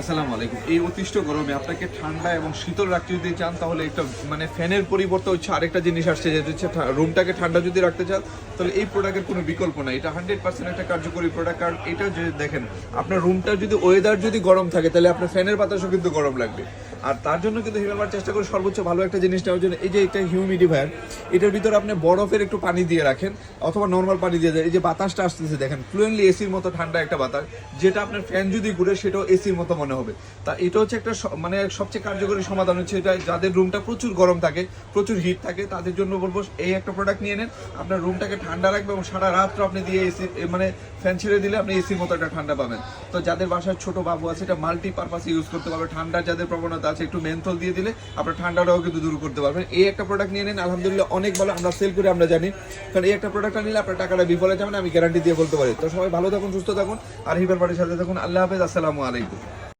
আসসালামু আলাইকুম। এই অতিষ্ঠ গরমে আপনাকে ঠান্ডা এবং শীতল রাখতে যদি চান, তাহলে একটা মানে ফ্যানের পরিবর্তে হচ্ছে আরেকটা জিনিস আসছে যেটা হচ্ছে রুমটাকে ঠান্ডা যদি রাখতে চান, তাহলে এই প্রোডাক্টের কোনো বিকল্প নাই। এটা হান্ড্রেড পার্সেন্ট একটা কার্যকরী প্রোডাক্ট কারণ এটা যে দেখেন, আপনার রুমটা যদি ওয়েদার যদি গরম থাকে, তাহলে আপনার ফ্যানের বাতাসও কিন্তু গরম লাগবে। আর তার জন্য কিন্তু হিমালয়ার চেষ্টা করে সর্বোচ্চ ভালো একটা জিনিস নেওয়ার জন্য। এই যে এটা হিউমিডিফায়ার এটার ভিতরে আপনি বরফের একটু পানি দিয়ে রাখেন, অথবা নর্মাল পানি দিয়ে দেন। এই যে বাতাসটা আসতেছে, দেখেন ফ্লুয়েন্টলি এসির মতো ঠান্ডা একটা বাতাস, যেটা আপনার ফ্যান যদি ঘুরে, সেটাও এসির মতো মনে হবে। তা এটা হচ্ছে একটা মানে সবচেয়ে কার্যকরী সমাধান হচ্ছে এটা। যাদের রুমটা প্রচুর গরম থাকে, প্রচুর হিট থাকে, তাদের জন্য বলব এই একটা প্রোডাক্ট নিয়ে নেন। আপনার রুমটাকে ঠান্ডা রাখবে এবং সারা রাত্র আপনি দিয়ে এসি মানে ফ্যান ছেড়ে দিলে আপনি এসির মতো একটা ঠান্ডা পাবেন। তো যাদের বাসায় ছোট বাবু আছে, এটা মাল্টি পারপাসে ইউজ করতে পারবে। ঠান্ডার যাদের প্রবণতা আছে, একটু মেন্থল দিয়ে দিলে আপনার ঠান্ডাটাও কিন্তু দূর করতে পারবেন। এই একটা প্রোডাক্ট নিয়ে নেন, আলহামদুলিল্লাহ অনেক ভালো, আমরা সেল করে আমরা জানি। কারণ এই একটা প্রোডাক্টটা নিলে আপনার টাকাটা বিফলে যাবেন আমি গ্যারান্টি দিয়ে বলতে পারি। তো সবাই ভালো থাকুন, সুস্থ থাকুন, আর হিবার বাড়ির সাথে থাকুন। আল্লাহ হাফেজ, আসসালামু আলাইকুম।